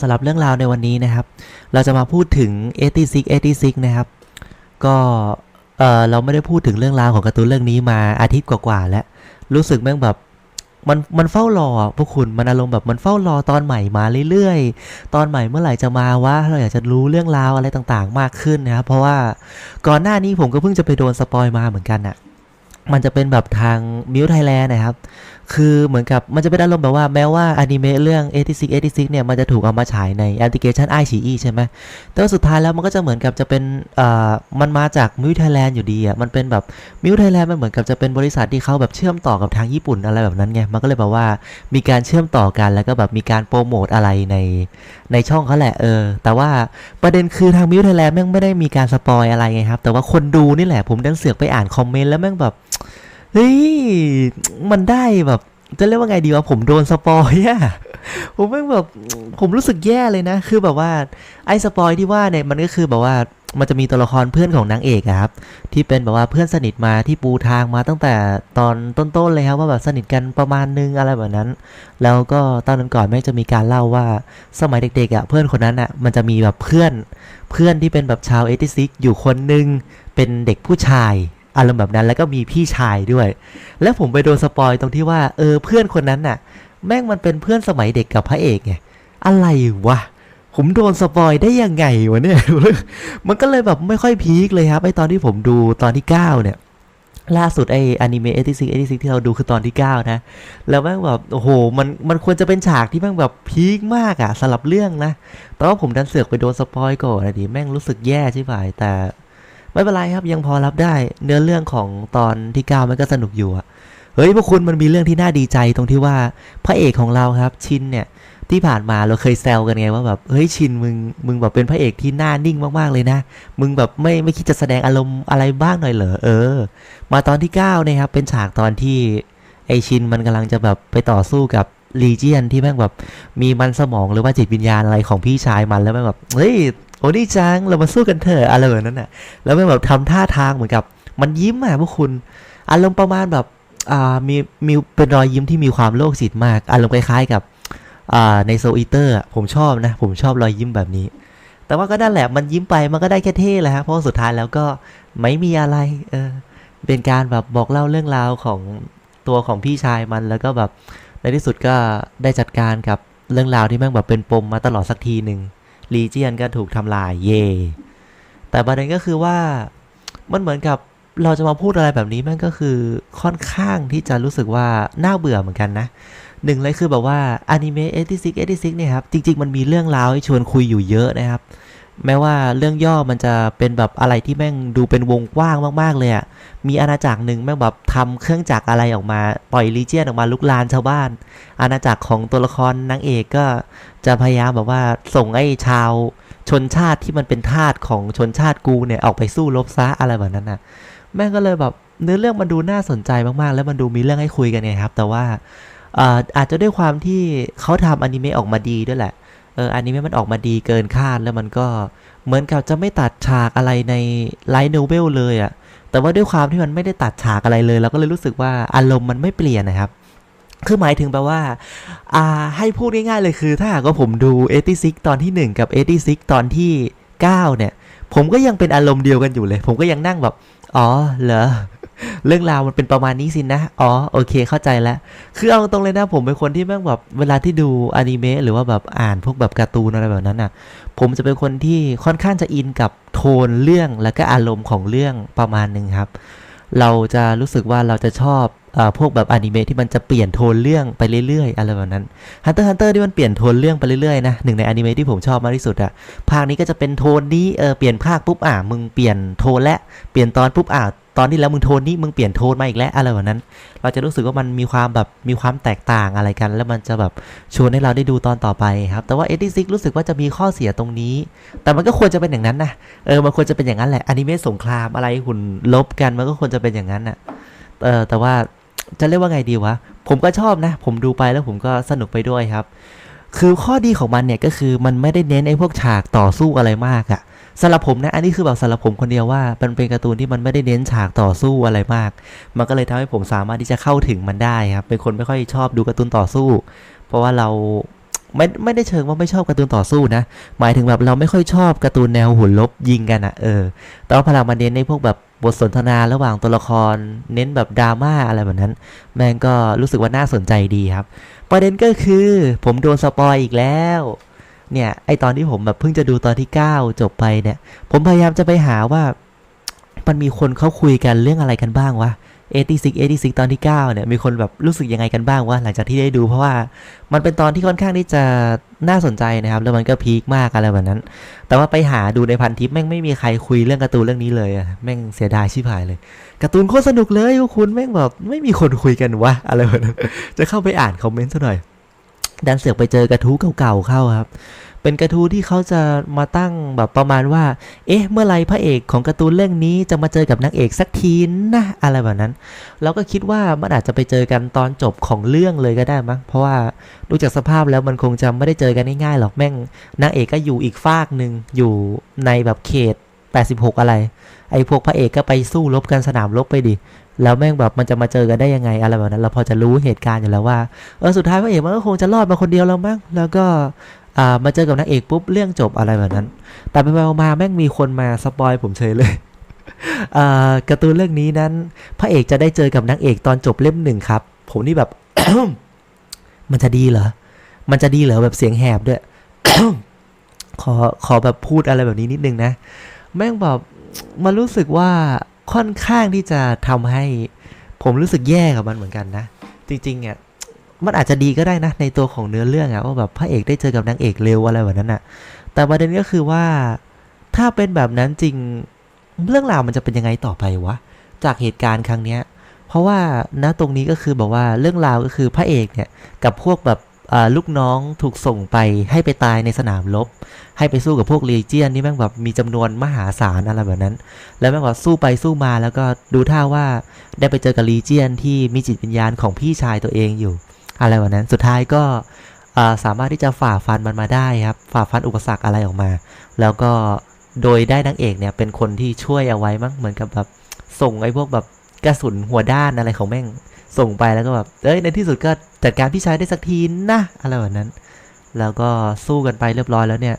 สำหรับเรื่องราวในวันนี้นะครับ เราจะมาพูดถึง 86 86 นะครับ ก็เออเราไม่ได้พูดถึงเรื่องราวของการ์ตูนเรื่องนี้มาอาทิตย์กว่าๆแล้ว รู้สึกแม่งแบบมันมันเฝ้ารอพวกคุณมันอารมณ์แบบมันเฝ้ารอตอนใหม่มาเรื่อยๆ ตอนใหม่เมื่อไหร่จะมาวะเราอยากจะรู้เรื่องราวอะไรต่างๆ มากขึ้นนะครับเพราะว่าก่อนหน้านี้ผมก็เพิ่งจะไปโดนสปอยมาเหมือนกันอะมันจะเป็นแบบทางมิวไทยแลนด์นะครับ คือเหมือนกับมันจะเป็นอารมณ์แบบว่าแม้ว่าอนิเมะเรื่อง86 86เนี่ยมันจะถูกเอามาฉายในแอปพลิเคชันไอชีอีใช่ไหมแต่ว่าสุดท้ายแล้วมันก็จะเหมือนกับจะเป็นเอ่อมันมาจากมิวไทยแลนด์อยู่ดีอะมันเป็นแบบมิวไทยแลนด์มันเหมือนกับจะเป็นบริษัทที่เขาแบบเชื่อมต่อกับทางญี่ปุ่นอะไรแบบนั้นไงมันก็เลยแบบว่ามีการเชื่อมต่อกันแล้วก็แบบมีการโปรโมทอะไรในในช่องเขาแหละเออ แต่ว่าประเด็นคือทางมิวไทยแลนด์แม่งไม่ได้มีการสปอยอะไรไงครับแต่ว่าคนดูนี่แหละผมดันเสือกไปอ่านคอมเมนต์แล้วแม่งแบบ เฮ้ย มันได้แบบ จะเรียกว่าไงดีวะผมโดนสปอยอะผมแม่งแบบผมรู้สึกแย่เลยนะ คือแบบว่าไอ้สปอยที่ว่าเนี่ยมันก็คือแบบว่ามันจะมีตัวละครเพื่อนของนางเอกครับ ที่เป็นแบบว่าเพื่อนสนิทมาที่ปูทางมาตั้งแต่ตอนต้นๆเลยครับว่าแบบสนิทกันประมาณนึงอะไรแบบนั้น แล้วก็ตอนนั้นก่อนแม่งจะมีการเล่าว่าสมัยเด็กๆอะเพื่อนคนนั้นอะมันจะมีแบบเพื่อนเพื่อนที่เป็นแบบชาวเอติซิกอยู่คนหนึ่งเป็นเด็กผู้ชาย อารมณ์แบบนั้นแล้วก็มีพี่ชายด้วย แล้วผมไปโดนสปอยตรงที่ว่าเออเพื่อนคนนั้นน่ะ แม่งมันเป็นเพื่อนสมัยเด็กกับพระเอกไงอะไรวะผมโดนสปอยได้ยังไงวะเนี่ย มันก็เลยแบบไม่ค่อยพีคเลยครับไอตอนที่ผมดูตอนที่ 9 เนี่ย ล่าสุดไออนิเมะ86 86ที่เราดูคือตอนที่ 9 นะ แล้วแม่งแบบโอ้โห มันมันควรจะเป็นฉากที่แม่งแบบพีคมากอะสลับเรื่องนะ แต่ว่าผมดันเสือกไปโดนสปอยก่อนนะดิแม่งรู้สึกแย่ใช่ไหมแต่ ไม่เป็นไรครับยังพอรับได้ เนื้อเรื่องของตอนที่ 9 มันก็สนุกอยู่อะเฮ้ยพวกคุณมันมีเรื่องที่น่าดีใจตรงที่ว่าพระเอกของเราครับชินเนี่ยที่ผ่านมาเราเคยแซวกันไงว่าแบบเฮ้ยชินมึงมึงแบบเป็นพระเอกที่หน้านิ่งมากๆเลยนะ มึงแบบไม่ไม่คิดจะแสดงอารมณ์อะไรบ้างหน่อยเหรอเออ มาตอนที่9เนี่ยครับเป็นฉากตอนที่ไอชินมันกำลังจะแบบไปต่อสู้กับลีเจียนที่แม่งแบบมีมันสมองหรือว่าจิตวิญญาณอะไรของพี่ชายมันแล้วแม่งแบบเฮ้ย โอ้นี่จัง เรามาสู้กันเถอะอะไรแบบนั้นน่ะ แล้วม่งแบบทำท่าทางเหมือนกับ มันยิ้มอะพวกคุณ อารมณ์ประมาณแบบอ่ามีมีเป็นรอยยิ้มที่มีความโรคจิตมาก อารมณ์คล้ายๆกับอ่าในโซอีเตอร์ผมชอบนะ ผมชอบรอยยิ้มแบบนี้ แต่ว่าก็นั่นแหละมันยิ้มไปมันก็ได้แค่เท่แหละฮะเพราะสุดท้ายแล้วก็ไม่มีอะไรเออเป็นการแบบบอกเล่าเรื่องราวของตัวของพี่ชายมันแล้วก็แบบในที่สุดก็ได้จัดการกับเรื่องราวที่แม่งแบบเป็นปมมาตลอดสักทีหนึ่ง ลีเจียนก็ถูกทำลายเย่แต่ประเด็นก็คือว่ามันเหมือนกับเราจะมาพูดอะไรแบบนี้แม่งก็คือค่อนข้างที่จะรู้สึกว่าน่าเบื่อเหมือนกันนะหนึ่งเลยคือแบบว่าอนิเมะ86 86เนี่ยครับ จริง ๆ มันมีเรื่องราวให้ชวนคุยอยู่เยอะนะครับ แม้ว่าเรื่องย่อมันจะเป็นแบบอะไรที่แม่งดูเป็นวงกว้างมาก ๆ เลยอะ่ะมีอาณาจักรหนึ่งแม่งแบบทำเครื่องจักรอะไรออกมา ปล่อยลีเจียนออกมาลุกลานชาวบ้าน อาณาจักรของตัวละครนางเอกก็จะพยายามแบบว่าส่งไอ้ชาวชนชาติที่มันเป็นทาสของชนชาติกูเนี่ยออกไปสู้รบซะอะไรแบบนั้นนะแม่งก็เลยแบบเนื้อเรื่องมันดูน่าสนใจมากๆ แล้วมันดูมีเรื่องให้คุยกันไงครับ แต่ว่าอ่าอาจจะด้วยความที่เขาทำอนิเมะออกมาดีด้วยแหละ เอออันิเมะมันออกมาดีเกินคาดแล้วมันก็เหมือนกับจะไม่ตัดฉากอะไรในไลท์โนเวลเลยอะ่ะแต่ว่าด้วยความที่มันไม่ได้ตัดฉากอะไรเลยเราก็เลยรู้สึกว่าอารมณ์มันไม่เปลี่ยนนะครับ คือหมายถึงแปลว่าอ่า ให้พูดง่ายๆเลยคือถ้าหากว่าผมดู 86 ตอนที่ 1 กับ 86 ตอนที่ 9 เนี่ย ผมก็ยังเป็นอารมณ์เดียวกันอยู่เลย ผมก็ยังนั่งแบบ อ๋อ เหรอ เรื่องราวมันเป็นประมาณนี้สินะ อ๋อ โอเค เข้าใจแล้ว คือเอาตรงเลยนะ ผมเป็นคนที่แม่งแบบ เวลาที่ดูอนิเมะหรือว่าแบบอ่านพวกแบบการ์ตูนอะไรแบบนั้นอะ ผมจะเป็นคนที่ค่อนข้างจะอินกับโทนเรื่องและก็อารมณ์ของเรื่องประมาณหนึ่งครับ เราจะรู้สึกว่าเราจะชอบ พวกแบบอนิเมะที่มันจะเปลี่ยนโทนเรื่องไปเรื่อยๆอะไรแบบนั้น Hunter Hunter ที่มันเปลี่ยนโทนเรื่องไปเรื่อยๆนะหนึ่งในอนิเมะที่ผมชอบมากที่สุดอะภาคนี้ก็จะเป็นโทนนี้เออเปลี่ยนภาคปุ๊บอะมึงเปลี่ยนโทนและเปลี่ยนตอนปุ๊บอะตอนนี้แล้วมึงโทนนี้มึงเปลี่ยนโทนมาอีกแล้วอะไรแบบนั้น เราจะรู้สึกว่ามันมีความแบบมีความแตกต่างอะไรกัน แล้วมันจะแบบชวนให้เราได้ดูตอนต่อไปครับ แต่ว่า86รู้สึกว่าจะมีข้อเสียตรงนี้ แต่มันก็ควรจะเป็นอย่างนั้นนะเออมันควรจะเป็นอย่างนั้นแหละอนิเมะสงครามอะไรหุ่นลบกันมันก็ควรจะเป็นอย่างนั้นน่ะเออแต่ว่า จะเรียกว่าไงดีวะ ผมก็ชอบนะ ผมดูไปแล้วผมก็สนุกไปด้วยครับ คือข้อดีของมันเนี่ยก็คือมันไม่ได้เน้นไอ้พวกฉากต่อสู้อะไรมากอะสำหรับผมนะ อันนี้คือแบบสำหรับผมคนเดียวว่ามันเป็นการ์ตูนที่มันไม่ได้เน้นฉากต่อสู้อะไรมาก มันก็เลยทำให้ผมสามารถที่จะเข้าถึงมันได้ครับ เป็นคนไม่ค่อยชอบดูการ์ตูนต่อสู้ เพราะว่าเรา ไม่ไม่ได้เชิงว่าไม่ชอบการ์ตูนต่อสู้นะ หมายถึงแบบเราไม่ค่อยชอบการ์ตูนแนวหุ่นลบยิงกันอะเออ แต่ว่าพอเรามาเน้นในพวกแบบบทสนทนาระหว่างตัวละคร เน้นแบบดราม่าอะไรแบบนั้น แม่งก็รู้สึกว่าน่าสนใจดีครับ ประเด็นก็คือผมโดนสปอยอีกแล้วเนี่ยไอตอนที่ผมแบบเพิ่งจะดูตอนที่ 9 จบไปเนี่ย ผมพยายามจะไปหาว่า มันมีคนเขาคุยกันเรื่องอะไรกันบ้างวะ 86 86 ตอนที่ 9 เนี่ย มีคนแบบรู้สึกยังไงกันบ้างวะหลังจากที่ได้ดูเพราะว่ามันเป็นตอนที่ค่อนข้างที่จะน่าสนใจนะครับ แล้วมันก็พีคมากอะไรแบบนั้น แต่ว่าไปหาดูในพันทิปแม่งไม่มีใครคุยเรื่องการ์ตูนเรื่องนี้เลยอะแม่งเสียดายชิบหายเลยการ์ตูนโคตรสนุกเลยพวกคุณแม่งแบบไม่มีคนคุยกันวะอะไรแบบนั้นจะเข้าไปอ่านคอมเมนต์ซะหน่อยดันเสือกไปเจอกระทู้เก่าๆเข้าครับ เป็นกระทู้ที่เขาจะมาตั้งแบบประมาณว่า เอ๊ะ เมื่อไรพระเอกของการ์ตูนเรื่องนี้จะมาเจอกับนางเอกสักทีนะอะไรแบบนั้น เราก็คิดว่ามันอาจจะไปเจอกันตอนจบของเรื่องเลยก็ได้มั้ง เพราะว่าดูจากสภาพแล้วมันคงจะไม่ได้เจอกันง่ายๆหรอกแม่ง นางเอกก็อยู่อีกฟากหนึ่งอยู่ในแบบเขต 86 อะไร ไอ้พวกพระเอกก็ไปสู้รบกันสนามรบไปดิแล้วแม่งแบบมันจะมาเจอกันได้ยังไงอะไรแบบนั้น เราพอจะรู้เหตุการณ์อยู่แล้วว่าเออสุดท้ายพระเอกมันก็คงจะรอดมาคนเดียวแล้วมั้งแล้วก็ มาเจอกับนางเอกปุ๊บเรื่องจบอะไรแบบนั้น แต่ไปมาแม่งมีคนมาสปอยผมเฉยเลยอ่าการ์ตูนเรื่องนี้นั้น พระเอกจะได้เจอกับนางเอกตอนจบเล่มหนึ่งครับ ผมนี่แบบ มันจะดีเหรอ มันจะดีเหรอแบบเสียงแหบด้วย ขอขอแบบพูดอะไรแบบนี้นิดนึงนะ แม่งแบบมันรู้สึกว่าค่อนข้างที่จะทำให้ ผมรู้สึกแย่กับมันเหมือนกันนะ จริงๆอะ มันอาจจะดีก็ได้นะ ในตัวของเนื้อเรื่องอะว่าแบบพระเอกได้เจอกับนางเอกเร็วอะไรแบบนั้นอะแต่ประเด็นก็คือว่าถ้าเป็นแบบนั้นจริงเรื่องราวมันจะเป็นยังไงต่อไปวะ จากเหตุการณ์ครั้งเนี้ย เพราะว่าณตรงนี้ก็คือบอกว่าเรื่องราวก็คือพระเอกเนี่ยกับพวกแบบลูกน้องถูกส่งไปให้ไปตายในสนามรบให้ไปสู้กับพวกเลเจียนนี่แม่งแบบมีจำนวนมหาศาลอะไรแบบนั้น แล้วแม่งแบบสู้ไปสู้มาแล้วก็ดูท่าว่าได้ไปเจอกับลีเจียนที่มีจิตวิญญาณของพี่ชายตัวเองอยู่ อะไรแบบนั้น สุดท้ายก็สามารถที่จะฝ่าฟันมันมาได้ครับ ฝ่าฟันอุปสรรคอะไรออกมา แล้วก็โดยได้นางเอกเนี่ยเป็นคนที่ช่วยเอาไว้มั้งเหมือนกับแบบส่งไอ้พวกแบบกระสุนหัวด้านอะไรของแม่งส่งไปแล้วก็แบบเอ้ยในที่สุดก็จัดการพี่ชายได้สักทีนะอะไรแบบนั้น แล้วก็สู้กันไปเรียบร้อยแล้วเนี่ย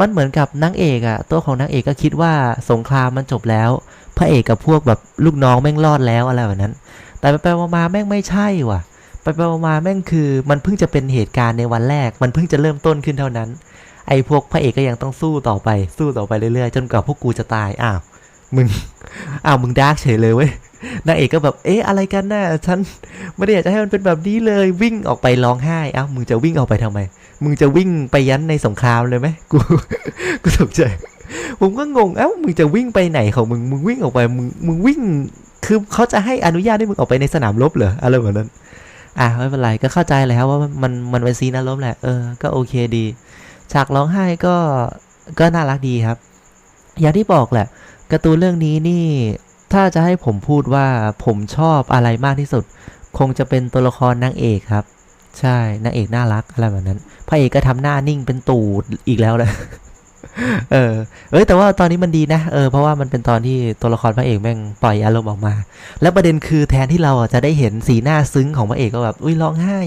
มันเหมือนกับนางเอกอะตัวของนางเอกก็คิดว่าสงครามมันจบแล้ว พระเอกกับพวกแบบลูกน้องแม่งรอดแล้วอะไรแบบนั้น แต่ไปๆมาๆแม่งไม่ใช่ว่ะ ไปไปมาแม่งคือ มันเพิ่งจะเป็นเหตุการณ์ในวันแรก มันเพิ่งจะเริ่มต้นขึ้นเท่านั้น ไอ้พวกพระเอกก็ยังต้องสู้ต่อไป สู้ต่อไปเรื่อยๆ จนกว่าพวกกูจะตายอ้าวมึงอ้าวมึงดาร์กเฉยเลยเว้ยนางเอกก็แบบเอ๊ะอะไรกันน่ะฉันไม่ได้อยากจะให้มันเป็นแบบนี้เลยวิ่งออกไปร้องไห้อ้าวมึงจะวิ่งออกไปทำไม มึงจะวิ่งไปยันในสงครามเลยไหมกูกูตกใจผมก็งงเอ้ามึงจะวิ่งไปไหนของมึงมึงวิ่งออกไปมึงมึงวิ่งคือเขาจะให้อนุญาตให้มึงออกไปในสนามรบเหรออะไรแบบนั้น อะไม่เป็นไรก็เข้าใจเลยครับว่ามันมันเป็นซีนอารมณ์แหละเออก็โอเคดี ฉากร้องไห้ก็ก็น่ารักดีครับ อย่างที่บอกแหละการ์ตูนเรื่องนี้นี่ถ้าจะให้ผมพูดว่าผมชอบอะไรมากที่สุด คงจะเป็นตัวละครนางเอกครับ ใช่นางเอกน่ารักอะไรแบบนั้นพระเอกก็ทำหน้านิ่งเป็นตูดอีกแล้วนะ เออ เอ้ยแต่ว่าตอนนี้มันดีนะ เออเพราะว่ามันเป็นตอนที่ตัวละครพระเอกแม่งปล่อยอารมณ์ออกมา แล้วประเด็นคือแทนที่เราอะจะได้เห็นสีหน้าซึ้งของพระเอกก็แบบ อุ้ยร้องไห้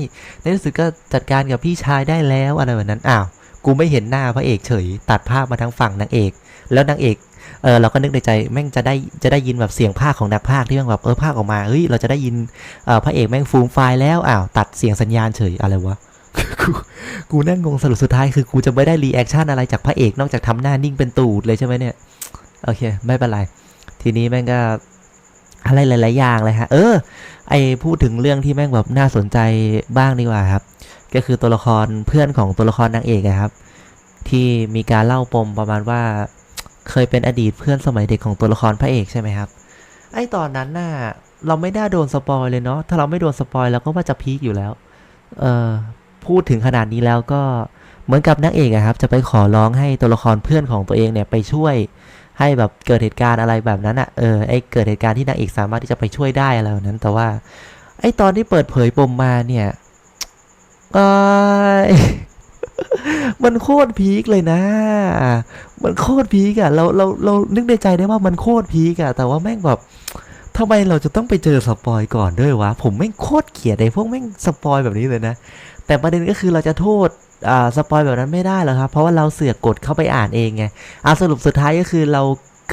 ในที่สุดก็จัดการกับพี่ชายได้แล้วอะไรแบบนั้น อ้าว กูไม่เห็นหน้าพระเอกเฉย ตัดภาพมาทางฝั่งนางเอก แล้วนางเอก เออเราก็นึกในใจแม่งจะได้จะได้ยินแบบเสียงภาคของนักภาคที่แม่งแบบเออภาคออกมา เฮ้ยเราจะได้ยิน เออพระเอกแม่งฟูมไฟล์แล้ว อ้าวตัดเสียงสัญญาณเฉยอะไรวะ กูกูนั่งงงสรุปสุดท้ายคือกูจะไม่ได้รีแอคชั่นอะไรจากพระเอกนอกจากทำหน้านิ่งเป็นตูดเลยใช่ไหมเนี่ย โอเค ไม่เป็นไร ทีนี้แม่งก็อะไรหลาย ๆ อย่างเลยฮะ เออ ไอพูดถึงเรื่องที่แม่งแบบน่าสนใจบ้างดีกว่าครับ ก็คือตัวละครเพื่อนของตัวละครนางเอกครับ ที่มีการเล่าปมประมาณว่า เคยเป็นอดีตเพื่อนสมัยเด็กของตัวละครพระเอกใช่ไหมครับ ไอตอนนั้นน่ะเราไม่ได้โดนสปอยเลยเนาะ ถ้าเราไม่โดนสปอยเราก็ว่าจะพีคอยู่แล้ว เออ พูดถึงขนาดนี้แล้วก็เหมือนกับนางเอกครับ จะไปขอร้องให้ตัวละครเพื่อนของตัวเองเนี่ยไปช่วยให้แบบเกิดเหตุการณ์อะไรแบบนั้นอะเออไอเกิดเหตุการณ์ที่นางเอกสามารถที่จะไปช่วยได้อะไรแบบนั้น แต่ว่า ไอตอนที่เปิดเผยปมมาเนี่ยเอ้ยมันโคตรพีคเลยนะ มันโคตรพีคอะเราเราเรานึกในใจได้ว่ามันโคตรพีคอะแต่ว่าแม่งแบบทำไมเราจะต้องไปเจอสปอยก่อนด้วยวะ ผมแม่งโคตรเกลียดไอ้พวกแม่งสปอยแบบนี้เลยนะ แต่ประเด็นก็คือเราจะโทษอ่าสปอยแบบนั้นไม่ได้หรอกครับ เพราะว่าเราเสือกกดเข้าไปอ่านเองไงเอาสรุปสุดท้ายก็คือเรา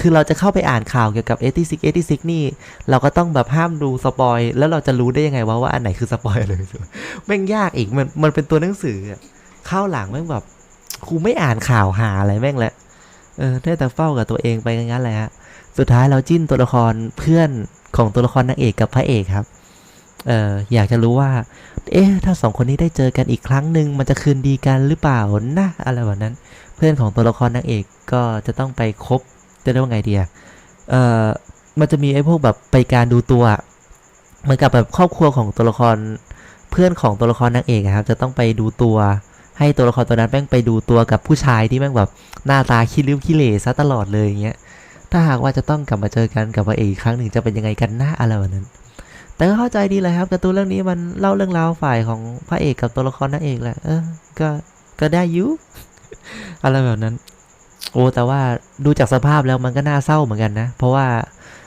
คือเราจะเข้าไปอ่านข่าวเกี่ยวกับ86 86นี่ เราก็ต้องแบบห้ามดูสปอย แล้วเราจะรู้ได้ยังไงว่าว่าอันไหนคือสปอยเลยแม่งยากอีกมันมันเป็นตัวหนังสืออะเข้าหลังแม่งแบบครูไม่อ่านข่าวหาอะไรแม่งแหละเออได้แต่เฝ้ากับตัวเองไปงั้นแหละฮะสุดท้ายเราจิ้นตัวละครเพื่อนของตัวละครนางเอกกับพระเอกครับ เอออยากจะรู้ว่า เอ๊ะถ้าสองคนนี้ได้เจอกันอีกครั้งหนึ่งมันจะคืนดีกันหรือเปล่านะอะไรแบบนั้น เพื่อนของตัวละครนางเอกก็จะต้องไปคบจะเรียกว่าไงเดียเอ่อมันจะมีไอ้พวกแบบไปการดูตัวเหมือนกับแบบครอบครัวของตัวละคร เพื่อนของตัวละครนางเอกครับ จะต้องไปดูตัวให้ตัวละครตัวนั้นแม่งไปดูตัวกับผู้ชายที่แม่งแบบหน้าตาขี้ริ้วขี้เหร่ซะตลอดเลยอย่างเงี้ย ถ้าหากว่าจะต้องกลับมาเจอกันกับพระเอกอีกครั้งหนึ่งจะเป็นยังไงกันนะอะไรแบบนั้น แต่ก็เข้าใจดีเลยครับการ์ตูนเรื่องนี้มันเล่าเรื่องราวฝ่ายของพระเอกกับตัวละครนางเอกแหละเออก็ก็ได้อยุอะไรแบบนั้น โอ้แต่ว่าดูจากสภาพแล้วมันก็น่าเศร้าเหมือนกันนะ เพราะว่า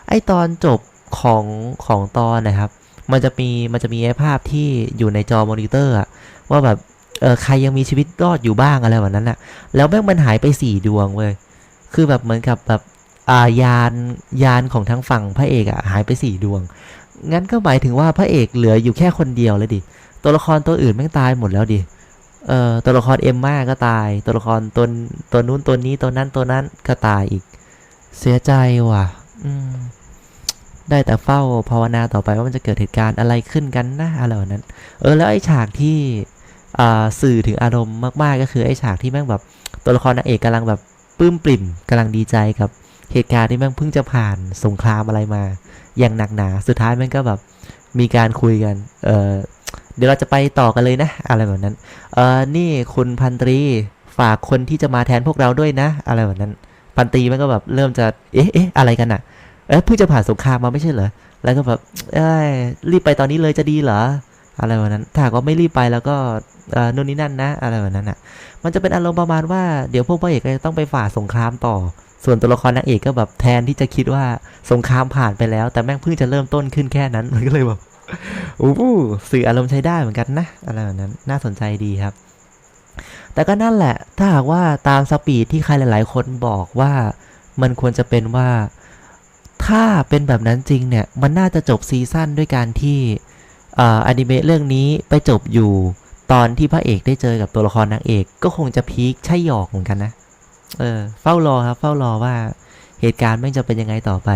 ไอตอนจบของของตอนนะครับ มันจะมีมันจะมีไอภาพที่อยู่ในจอมอนิเตอร์อะว่าแบบเออใครยังมีชีวิตรอดอยู่บ้างอะไรแบบนั้นอะแล้วแม่งมันหายไปสี่ดวงเว้ยคือแบบเหมือนกับแบบอ่ายานยานของทางฝั่งพระเอกอะหายไปสี่ดวง งั้นก็หมายถึงว่าพระเอกเหลืออยู่แค่คนเดียวเลยดิ ตัวละครตัวอื่นแม่งตายหมดแล้วดิ เอ่อตัวละครเอ็มม่าก็ตาย ตัวละครตัวตัวนู้นตัวนี้ตัวนั้นตัวนั้นก็ตายอีก เสียใจว่ะ อืม ได้แต่เฝ้าภาวนาต่อไปว่ามันจะเกิดเหตุการณ์อะไรขึ้นกันนะอะไรแบบนั้น เออ แล้วไอ้ฉากที่อ่าสื่อถึงอารมณ์มากๆก็คือไอ้ฉากที่แม่งแบบตัวละครนางเอกกำลังแบบปลื้มปริ่มกำลังดีใจกับเหตุการณ์ที่แม่งเพิ่งจะผ่านสงครามอะไรมา อย่างหนักหนา สุดท้ายม่งก็แบบมีการคุยกัน เออเดี๋ยวเราจะไปต่อกันเลยนะ อะไรแบบนั้น เออนี่คุณพันตรีฝากคนที่จะมาแทนพวกเราด้วยนะ อะไรแบบนั้น พันตรีม่งก็แบบเริ่มจะ เอ๊ะเอ๊ะอะไรกันอะเอ๊ะเพิ่งจะผ่านสงครามมาไม่ใช่เหรอ แล้วก็แบบเอ้ยรีบไปตอนนี้เลยจะดีเหรอ อะไรแบบนั้น ถ้ากว่าไม่รีบไปแล้วก็เออนู่นนี่นั่นนะ อะไรแบบนั้นอะ มันจะเป็นอารมณ์ประมาณว่าเดี๋ยวพวกพระเอกก็จะต้องไปฝ่าสงครามต่อ ส่วนตัวละครนางเอกก็แบบแทนที่จะคิดว่าสงครามผ่านไปแล้ว แต่แม่งเพิ่งจะเริ่มต้นขึ้นแค่นั้นมันก็เลยแบบโอ้โหสื่ออารมณ์ใช้ได้เหมือนกันนะอะไรแบบนั้นน่าสนใจดีครับ แต่ก็นั่นแหละ ถ้าหากว่าตามสปีดที่ใครหลาย ๆ คนบอกว่ามันควรจะเป็นว่าถ้าเป็นแบบนั้นจริงเนี่ย มันน่าจะจบซีซั่นด้วยการที่อ่าอนิเมะเรื่องนี้ไปจบอยู่ตอนที่พระเอกได้เจอกับตัวละครนางเอก ก็คงจะพีคใช่หยอกเหมือนกันนะ เออ เฝ้ารอครับ เฝ้ารอว่าเหตุการณ์แม่งจะเป็นยังไงต่อไป